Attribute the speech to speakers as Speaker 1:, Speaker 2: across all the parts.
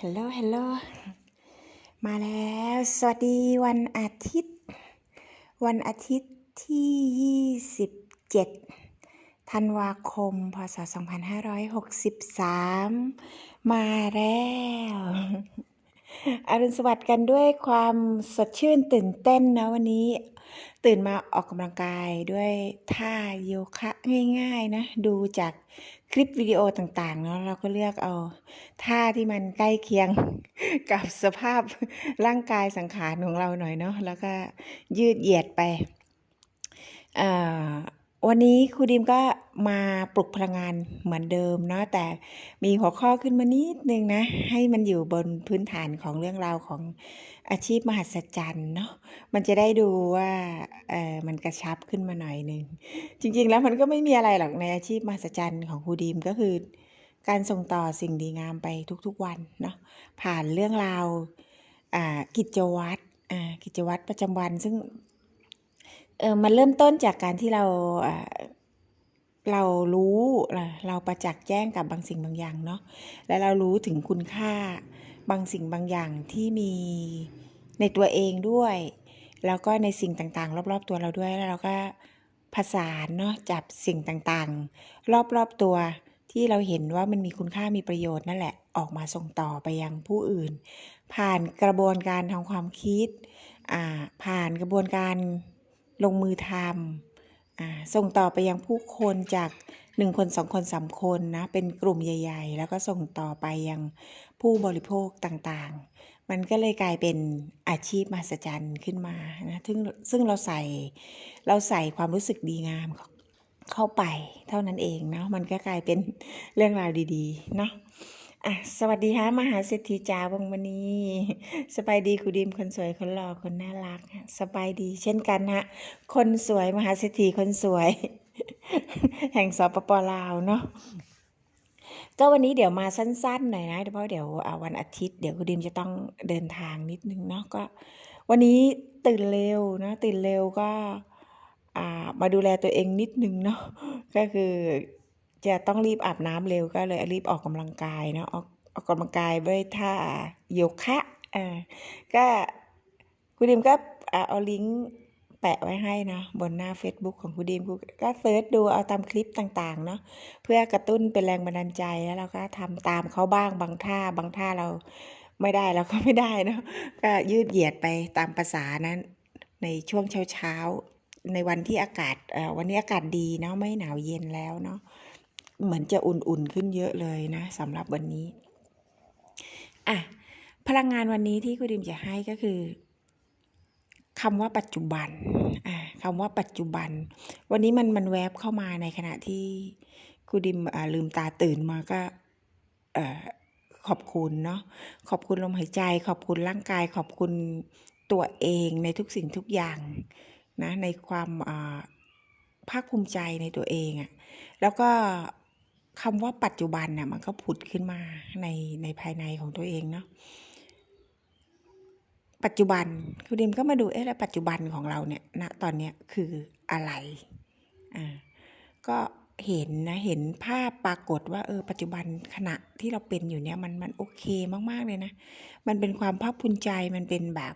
Speaker 1: ฮัลโหล ฮัลโหล มาแล้ว สวัสดีวันอาทิตย์ วันอาทิตย์ที่ 27 ธันวาคม พศ 2563 มาแล้ว อรุณสวัสดิ์กันด้วยความสดชื่นตื่นเต้นนะวันนี้ ตื่นมาออกกำลังกายด้วยท่าโยคะง่าย ๆนะ ดูจากคลิปวิดีโอต่างๆเนาะเราก็เลือกเอาท่าที่มันใกล้เคียงกับสภาพร่างกายสังขารของเราหน่อยเนาะแล้วก็ยืดเหยียดไปอ่อ วันนี้ครูดิมก็มาปลุกพลังงานเหมือนเดิมเนาะแต่มีหัวข้อขึ้นมานิดนึงนะ ให้มันอยู่บนพื้นฐานของเรื่องราวของอาชีพมหัศจรรย์เนาะมันจะได้ดูว่าเออมันกระชับขึ้นมาหน่อยนึง จริง ๆ แล้วมันก็ไม่มีอะไรหรอกในอาชีพมหัศจรรย์ของครูดิมก็คือ การส่งต่อสิ่งดีงามไปทุกๆวันเนาะผ่านเรื่องราวอ่ากิจวัตรอ่ากิจวัตรประจำวันซึ่ง ออมันเริ่มต้นจากการที่เราเรารู้เราประจักษ์แจ้งกับบางสิ่งบางอย่างเนาะและเรารู้ถึงคุณค่าบางสิ่งบางอย่างที่มีในตัวเองด้วย แล้วก็ในสิ่งต่างๆ รอบๆตัวเราด้วยแล้วเราก็ผสานเนาะจับสิ่งต่างๆ รอบๆตัวที่เราเห็นว่ามันมีคุณค่ามีประโยชน์นั่นแหละออกมาส่งต่อไปยังผู้อื่น ผ่านกระบวนการทางความคิดผ่านกระบวนการ ลงมือทำส่งต่อไปยังผู้คนจากหนึ่งคนสองคนสามคนนะเป็นกลุ่มใหญ่ ๆ แล้วก็ส่งต่อไปยังผู้บริโภคต่างๆ มันก็เลยกลายเป็นอาชีพมหัศจรรย์ขึ้นมานะซึ่งซึ่งเราใส่เราใส่ความรู้สึกดีงามเข้าไปเท่านั้นเองเนาะมันก็กลายเป็นเรื่องราวดีๆเนาะ อะสวัสดีฮะมหาเศรษฐีจ้าวงมณีสบายดีคุณดิมคนสวยคนหล่อคนน่ารักสบายดีเช่นกันฮะคนสวยมหาเศรษฐีคนสวย แห่งสปปลาวเนาะก็วันนี้เดี๋ยวมาสั้นๆหน่อยนะเพราะเดี๋ยววันอาทิตย์เดี๋ยวคุณดิมจะต้องเดินทางนิดนึงเนาะก็ วันนี้ตื่นเร็วนะตื่นเร็วก็มาดูแลตัวเองนิดนึงเนาะก็คือ จะต้องรีบอาบน้ำเร็วก็เลยรีบออกกำลังกายเนาะออกออกกำลังกายด้วยท่าโยคะอ่าก็คุณดิมก็เอาลิงก์แปะไว้ให้นะบนหน้า Facebook ของคุณดิมคุก็เซิร์ชดูเอาตามคลิปต่างๆเนาะเพื่อกระตุ้นเป็นแรงบันดาลใจแล้วเราก็ทำตามเขาบ้างบางท่าบางท่าเราไม่ได้เราก็ไม่ได้เนาะก็ยืดเหยียดไปตามภาษานั้น ในช่วงเช้าๆในวันที่อากาศวันนี้อากาศดีเนาะไม่หนาวเย็นแล้วเนาะ เหมือนจะอุ่นๆขึ้นเยอะเลยนะสำหรับวันนี้อะพลังงานวันนี้ที่คุณดิมจะให้ก็คือคำว่าปัจจุบันอ่าคำว่าปัจจุบัน วันนี้มันมันแวบเข้ามาในขณะที่คุณดิมอ่าลืมตาตื่นมาก็ขอบคุณเนาะขอบคุณลมหายใจ ขอบคุณร่างกาย ขอบคุณตัวเองในทุกสิ่งทุกอย่างนะในความอ่าภาคภูมิใจในตัวเองอะ่ะแล้วก็ คำว่าปัจจุบันน่ะมันก็ผุดขึ้นมาในในภายในของตัวเองเนาะปัจจุบันคุณดิมก็มาดูเอ๊ะแล้วปัจจุบันของเราเนี่ยณตอนเนี้ยคืออะไรอ่าก็เห็นนะเห็นภาพปรากฏว่าเออปัจจุบันขณะที่เราเป็นอยู่เนี่ยมันมันโอเคมากๆเลยนะ มันเป็นความภาคภูมิใจมันเป็นแบบ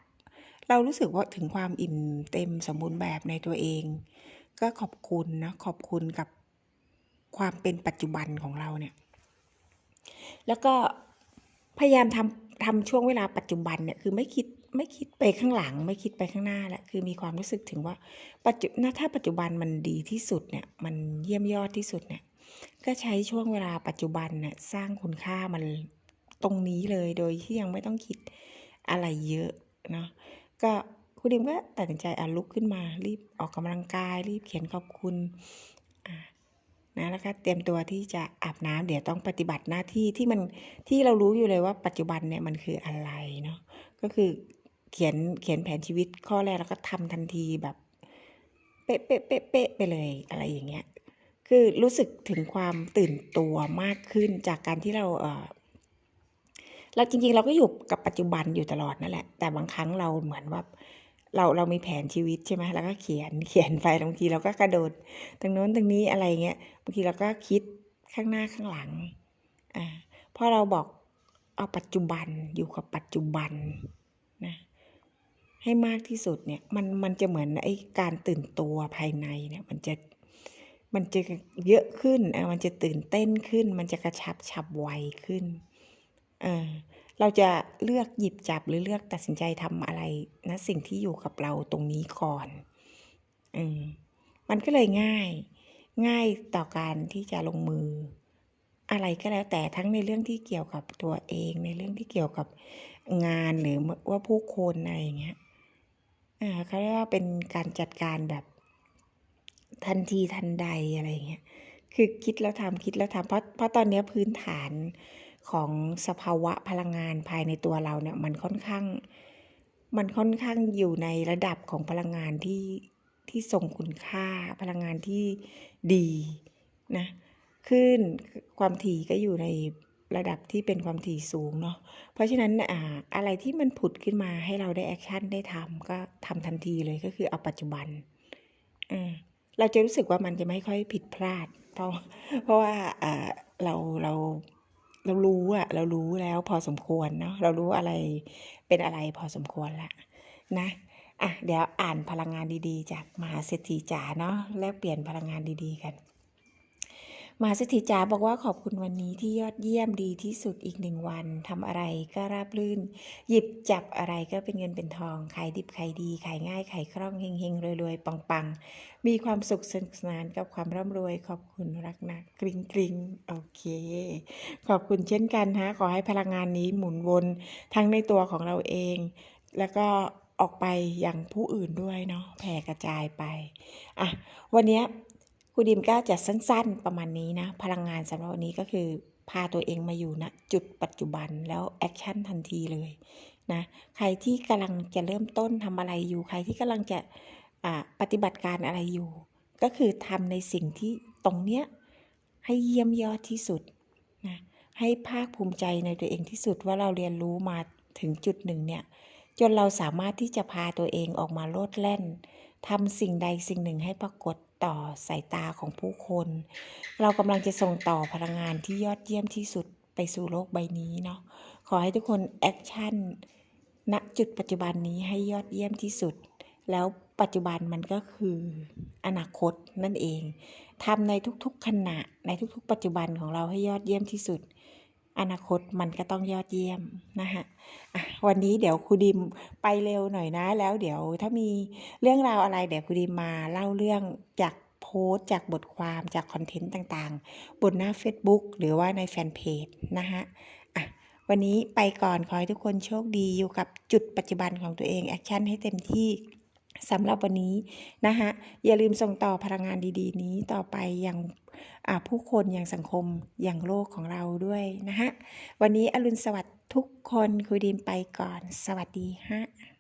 Speaker 1: เรารู้สึกว่าถึงความอิ่มเต็มสมบูรณ์แบบในตัวเอง ก็ขอบคุณนะขอบคุณกับ ความเป็นปัจจุบันของเราเนี่ย แล้วก็พยายามทำทำช่วงเวลาปัจจุบันเนี่ยคือไม่คิดไม่คิดไปข้างหลัง ไม่คิดไปข้างหน้าแหละคือมีความรู้สึกถึงว่าปัจจุนะถ้าปัจจุบันมันดีที่สุดเนี่ย มันเยี่ยมยอดที่สุดเนี่ย ก็ใช้ช่วงเวลาปัจจุบันเนี่ยสร้างคุณค่ามันตรงนี้เลยโดยที่ยังไม่ต้องคิดอะไรเยอะเนาะก็คุณดิมก็ตัดสินใจอะลุกขึ้นมา รีบออกกำลังกาย รีบเขียนขอบคุณอ่า นะแล้วก็เตรียมตัวที่จะอาบน้ำเดี๋ยวต้องปฏิบัติหน้าที่ที่มันที่เรารู้อยู่เลยว่าปัจจุบันเนี่ยมันคืออะไรเนาะก็คือเขียนเขียนแผนชีวิตข้อแรกแล้วก็ทำทันทีแบบ เป๊ะเป๊ะเป๊ะเป๊ะไปเลยอะไรอย่างเงี้ยคือรู้สึกถึงความตื่นตัวมากขึ้นจากการที่เราเออเราจริงๆ เราก็อยู่กับปัจจุบันอยู่ตลอดนั่นแหละ แต่บางครั้งเราเหมือนว่า เราเรามีแผนชีวิตใช่ไหมแล้วก็เขียนเขียนไปบางทีเราก็กระโดดตรงโน้นตรงนี้อะไรเงี้ยบางทีเราก็คิดข้างหน้าข้างหลังอ่าพอเราบอกเอาปัจจุบันอยู่กับปัจจุบันนะให้มากที่สุดเนี่ยมันมันจะเหมือนไอ้การตื่นตัวภายในเนี่ยมันจะมันจะเยอะขึ้นอะมันจะตื่นเต้นขึ้น มันจะกระชับฉับไวขึ้นเออ เราจะเลือกหยิบจับหรือเลือกตัดสินใจทำอะไรนะสิ่งที่อยู่กับเราตรงนี้ก่อนอืมมันก็เลยง่าย ง่ายต่อการที่จะลงมือ อะไรก็แล้วแต่ทั้งในเรื่องที่เกี่ยวกับตัวเอง ในเรื่องที่เกี่ยวกับงานหรือว่าผู้คนอะไรอย่างเงี้ยอ่าเขาเรียกว่าเป็นการจัดการแบบทันทีทันใดอะไรอย่างเงี้ยคือคิดแล้วทำคิดแล้วทำเพราะเพราะตอนนี้พื้นฐาน ของสภาวะพลังงานภายในตัวเราเนี่ยมันค่อนข้าง มันค่อนข้างอยู่ในระดับของพลังงานที่ที่ทรงคุณค่าพลังงานที่ดีนะขึ้นความถี่ก็อยู่ในระดับที่เป็นความถี่สูงเนาะเพราะฉะนั้นอ่าอะไรที่มันผุดขึ้นมาให้เราได้แอคชั่นได้ทำก็ทำทันทีเลยก็คือเอาปัจจุบันอ่าเราจะรู้สึกว่ามันจะไม่ค่อยผิดพลาด เพราะเพราะว่าอ่าเราเรา เรารู้อะเรารู้แล้วพอสมควรเนาะเรารู้อะไรเป็นอะไรพอสมควรละนะอะเดี๋ยวอ่านพลังงานดีๆจากมหาเศรษฐีจ๋าเนาะแลกเปลี่ยนพลังงานดีๆกัน มาเศรษฐีจ๋าบอกว่าขอบคุณวันนี้ที่ยอดเยี่ยมดีที่สุดอีกหนึ่งวันทำอะไรก็ราบรื่น หยิบจับอะไรก็เป็นเงินเป็นทองขายดิบขายดีขายง่ายขายคล่องเฮงเฮงรวยรวยปังปังมีความสุขสนุกสนานกับความร่ำรวย ขอบคุณรักนะกริงกริงโอเค ขอบคุณเช่นกันฮะขอให้พลังงานนี้หมุนวนทั้งในตัวของเราเอง แล้วก็ออกไปอย่างผู้อื่นด้วยเนาะแผ่กระจายไปอะวันนี้ รูดิมก็จะสั้น ๆ ประมาณนี้นะ พลังงานสำหรับวันนี้ก็คือ พาตัวเองมาอยู่ณนะจุดปัจจุบันแล้วแอคชั่นทันทีเลยนะใครที่กำลังจะเริ่มต้นทำอะไรอยู่ ใครที่กำลังจะปฏิบัติการอะไรอยู่ ก็คือทำในสิ่งที่ตรงเนี้ยให้เยี่ยมยอดที่สุดนะให้ภาคภูมิใจในตัวเองที่สุดว่าเราเรียนรู้มาถึงจุดหนึ่งเนี่ยจนเราสามารถที่จะพาตัวเองออกมาโลดแล่นทำสิ่งใดสิ่งหนึ่งให้ปรากฏ ต่อสายตาของผู้คน เรากำลังจะส่งต่อพลังงานที่ยอดเยี่ยมที่สุดไปสู่โลกใบนี้เนาะขอให้ทุกคนแอคชั่นณจุดปัจจุบันนี้ให้ยอดเยี่ยมที่สุด แล้วปัจจุบันมันก็คืออนาคตนั่นเองทำในทุกๆขณะในทุกๆ ปัจจุบันของเราให้ยอดเยี่ยมที่สุด อนาคตมันก็ต้องยอดเยี่ยมนะคะะวันนี้เดี๋ยวครูดิมไปเร็วหน่อยนะ แล้วเดี๋ยวถ้ามีเรื่องราวอะไรเดี๋ยวครูดิมมาเล่าเรื่องจากโพสต์จากบทความจากคอนเทนต์ต่างๆ บนหน้า Facebook หรือว่าในแฟนเพจนะคะะวันนี้ไปก่อนขอให้ทุกคนโชคดีอยู่กับจุดปัจจุบันของตัวเองแอคชั่นให้เต็มที่สำหรับวันนี้นะคะอย่าลืมส่งต่อพลังงานดีๆ นี้ต่อไปอย่าง ผู้คนอย่างสังคมอย่างโลกของเราด้วยนะคะวันนี้อรุณสวัสดิ์ทุกคนคุยดีมไปก่อน สวัสดีฮะ